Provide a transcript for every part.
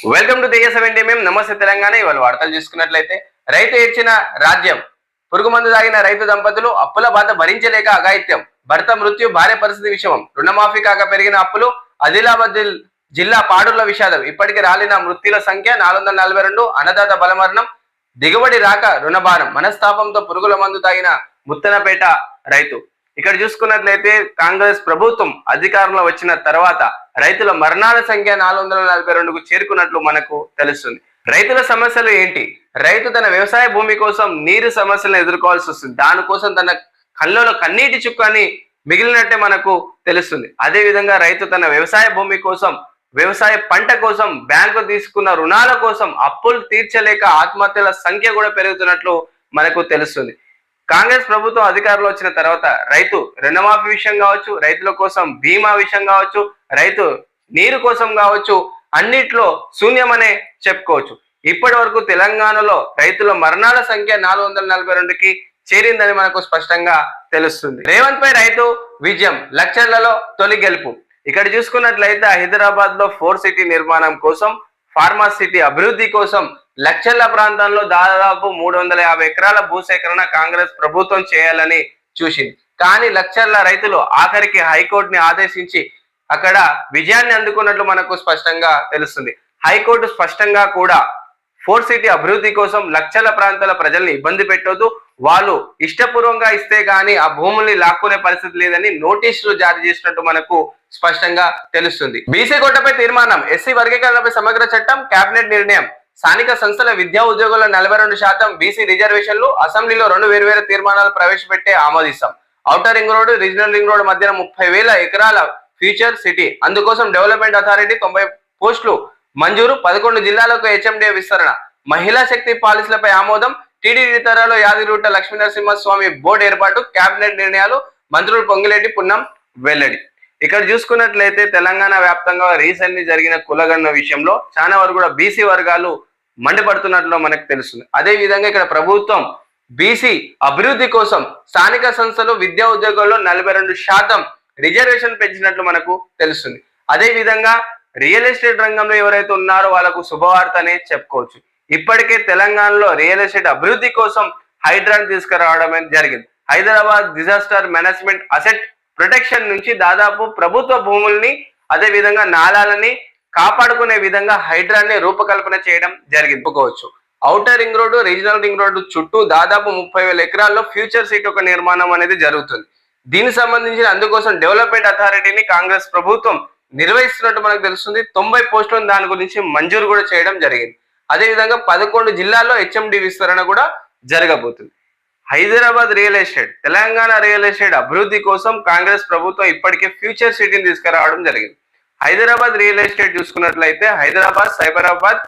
Welcome to దేశ seventy మేము నమస్తే తెలంగాణ ఇవాళ వార్తలు చూసుకున్నట్లయితే రైతు ఇచ్చిన రాజ్యం పురుగు మందు తాగిన రైతు దంపతులు అప్పుల బాధ భరించలేక అఘాయిత్యం. భర్త మృత్యు భార్య పరిస్థితి విషయం రుణమాఫీ కాక పెరిగిన అప్పులు ఆదిలాబాద్ జిల్లా పాడుల విషాదం. ఇప్పటికి రాలిన మృత్యుల సంఖ్య నాలుగు వందల నలభై రెండు. అన్నదాత బలమరణం దిగుబడి రాక రుణభారం. మనస్తాపంతో పురుగుల మందు తాగిన ముత్తనపేట రైతు. ఇక్కడ చూసుకున్నట్లయితే కాంగ్రెస్ ప్రభుత్వం అధికారంలో వచ్చిన తర్వాత రైతుల మరణాల సంఖ్య నాలుగు వందల నలభై రెండుకు చేరుకున్నట్లు మనకు తెలుస్తుంది. రైతుల సమస్యలు ఏంటి? రైతు తన వ్యవసాయ భూమి కోసం నీరు సమస్యలను ఎదుర్కోవాల్సి వస్తుంది. దానికోసం తన కళ్ళలో కన్నీటి చుక్కని మిగిలినట్టే మనకు తెలుస్తుంది. అదే విధంగా రైతు తన వ్యవసాయ భూమి కోసం వ్యవసాయ పంట కోసం బ్యాంకు తీసుకున్న రుణాల కోసం అప్పులు తీర్చలేక ఆత్మహత్యల సంఖ్య కూడా పెరుగుతున్నట్లు మనకు తెలుస్తుంది. కాంగ్రెస్ ప్రభుత్వం అధికారంలో వచ్చిన తర్వాత రైతు రుణమాఫీ విషయం కావచ్చు రైతుల కోసం బీమా విషయం కావచ్చు రైతు నీరు కోసం కావచ్చు అన్నిట్లో శూన్యమనే చెప్పుకోవచ్చు. ఇప్పటి వరకు తెలంగాణలో రైతుల మరణాల సంఖ్య నాలుగు వందల నలభై రెండుకి చేరిందని మనకు స్పష్టంగా తెలుస్తుంది. రేవంత్ పై రైతు విజయం లక్షలలో తొలి గెలుపు. ఇక్కడ చూసుకున్నట్లయితే హైదరాబాద్లో ఫోర్ సిటీ నిర్మాణం కోసం ఫార్మాసిటీ అభివృద్ధి కోసం లక్షల ప్రాంతంలో దాదాపు మూడు వందల యాభై ఎకరాల భూసేకరణ కాంగ్రెస్ ప్రభుత్వం చేయాలని చూసింది. కానీ లక్షల రైతులు ఆఖరికి హైకోర్టుని ఆదేశించి అక్కడ విజయాన్ని అందుకున్నట్లు మనకు స్పష్టంగా తెలుస్తుంది. హైకోర్టు స్పష్టంగా కూడా ఫోర్ సిటీ అభివృద్ధి కోసం లక్షల ప్రాంతాల ప్రజల్ని ఇబ్బంది పెట్టొద్దు. వాళ్ళు ఇష్టపూర్వకంగా ఇస్తే గానీ ఆ భూముల్ని లాక్కునే పరిస్థితి లేదని నోటీసులు జారీ చేసినట్టు మనకు స్పష్టంగా తెలుస్తుంది. బీసీ కోటపై తీర్మానం ఎస్సీ వర్గీకరణపై సమగ్ర చట్టం కేబినెట్ నిర్ణయం. స్థానిక సంస్థల విద్యా ఉద్యోగుల నలభై రెండు శాతం బీసీ రిజర్వేషన్లు అసెంబ్లీలో రెండు వేర్వేరు తీర్మానాలు ప్రవేశపెట్టే ఆమోదిస్తాం. Outer ring road regional ring road మధ్యన ముప్పై వేల ఎకరాల ఫ్యూచర్ సిటీ. అందుకోసం డెవలప్మెంట్ అథారిటీ తొంభై పోస్టులు మంజూరు పదకొండు జిల్లాలకు హెచ్ఎండిఏ విస్తరణ. మహిళా శక్తి పాలసీలపై ఆమోదం. టీడీడీ తరాలో యాదిరూట లక్ష్మీ నరసింహస్వామి బోర్డు ఏర్పాటు కేబినెట్ నిర్ణయాలు మంత్రులు పొంగిరెడ్డి పున్నం వెల్లడి. ఇక్కడ చూసుకున్నట్లయితే తెలంగాణ వ్యాప్తంగా రీసెంట్లీ జరిగిన కులగన్న విషయంలో చాలా వరకు కూడా బీసీ వర్గాలు మండిపడుతున్నట్లు మనకు తెలుస్తుంది. అదే విధంగా ఇక్కడ ప్రభుత్వం బీసీ అభివృద్ధి కోసం స్థానిక సంస్థలు విద్యా ఉద్యోగాల్లో నలభై రెండు శాతం రిజర్వేషన్ పెంచినట్లు మనకు తెలుస్తుంది. అదే విధంగా రియల్ ఎస్టేట్ రంగంలో ఎవరైతే ఉన్నారో వాళ్ళకు శుభవార్త అనేది చెప్పుకోవచ్చు. ఇప్పటికే తెలంగాణలో రియల్ ఎస్టేట్ అభివృద్ధి కోసం హైడ్రాన్ తీసుకురావడం అనేది జరిగింది. Hyderabad disaster management asset protection నుంచి దాదాపు ప్రభుత్వ భూముల్ని అదే విధంగా నాలాలని కాపాడుకునే విధంగా హైడ్రాన్ని రూపకల్పన చేయడం జరిగింది. చెప్పుకోవచ్చు. Outer ring road regional ring road చుట్టూ దాదాపు ముప్పై వేల ఎకరాల్లో ఫ్యూచర్ సిటీ ఒక నిర్మాణం అనేది జరుగుతుంది. దీనికి సంబంధించిన అందుకోసం డెవలప్మెంట్ అథారిటీని కాంగ్రెస్ ప్రభుత్వం నిర్వహిస్తున్నట్టు మనకు తెలుస్తుంది. తొంభై పోస్టులను దాని గురించి మంజూరు కూడా చేయడం జరిగింది. అదే విధంగా పదకొండు జిల్లాల్లో హెచ్ఎండి విస్తరణ కూడా జరగబోతుంది. Hyderabad real estate Telangana real estate అభివృద్ధి కోసం కాంగ్రెస్ ప్రభుత్వం ఇప్పటికే ఫ్యూచర్ సిటీని తీసుకురావడం జరిగింది. హైదరాబాద్ రియల్ ఎస్టేట్ చూసుకున్నట్లయితే హైదరాబాద్ సైబరాబాద్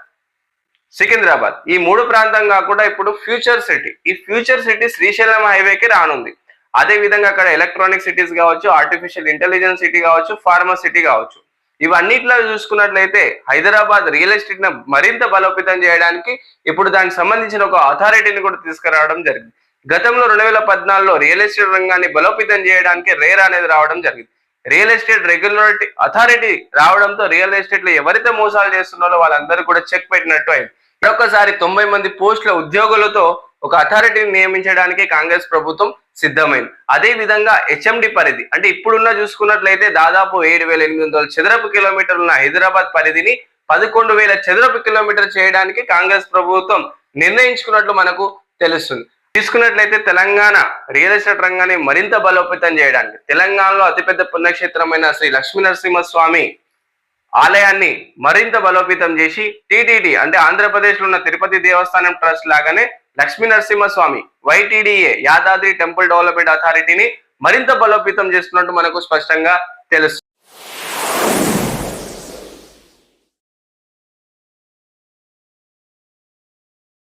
సికింద్రాబాద్ ఈ మూడు ప్రాంతం కాకుండా ఇప్పుడు ఫ్యూచర్ సిటీ ఈ ఫ్యూచర్ సిటీ శ్రీశైలం హైవేకి రానుంది. అదే విధంగా అక్కడ ఎలక్ట్రానిక్ సిటీస్ కావచ్చు ఆర్టిఫిషియల్ ఇంటెలిజెన్స్ సిటీ కావచ్చు ఫార్మా సిటీ కావచ్చు. ఇవన్నిట్లో చూసుకున్నట్లయితే హైదరాబాద్ రియల్ ఎస్టేట్ను మరింత బలోపేతం చేయడానికి ఇప్పుడు దానికి సంబంధించిన ఒక అథారిటీని కూడా తీసుకురావడం జరిగింది. గతంలో రెండు వేల పద్నాలుగులో రియల్ ఎస్టేట్ రంగాన్ని బలోపేతం చేయడానికి రేర్ అనేది రావడం జరిగింది. రియల్ ఎస్టేట్ రెగ్యులరిటీ అథారిటీ రావడంతో రియల్ ఎస్టేట్లో ఎవరైతే మోసాలు చేస్తున్నారో వాళ్ళందరూ కూడా చెక్ పెట్టినట్టు అయింది. మరొకసారి తొంభై మంది పోస్టుల ఉద్యోగులతో ఒక అథారిటీని నియమించడానికి కాంగ్రెస్ ప్రభుత్వం సిద్ధమైంది. అదే విధంగా హెచ్ఎండి పరిధి. అంటే ఇప్పుడున్న చూసుకున్నట్లయితే దాదాపు ఏడు వేల ఎనిమిది వందల చదరపు కిలోమీటర్లు ఉన్న హైదరాబాద్ పరిధిని పదకొండు వేల చదరపు కిలోమీటర్ చేయడానికి కాంగ్రెస్ ప్రభుత్వం నిర్ణయించుకున్నట్లు మనకు తెలుస్తుంది. తీసుకున్నట్లయితే తెలంగాణ రియల్ ఎస్టేట్ రంగాన్ని మరింత బలోపేతం చేయడానికి తెలంగాణలో అతిపెద్ద పుణ్యక్షేత్రమైన శ్రీ లక్ష్మీ నరసింహస్వామి ఆలయాన్ని మరింత బలోపేతం చేసి టీటీడీ అంటే ఆంధ్రప్రదేశ్లో ఉన్న తిరుపతి దేవస్థానం ట్రస్ట్ లాగానే Lakshmi Narasimhaswamy YTDA Yadadri temple development అథారిటీని మరింత బలోపేతం చేస్తున్నట్టు మనకు స్పష్టంగా తెలుస్తుంది.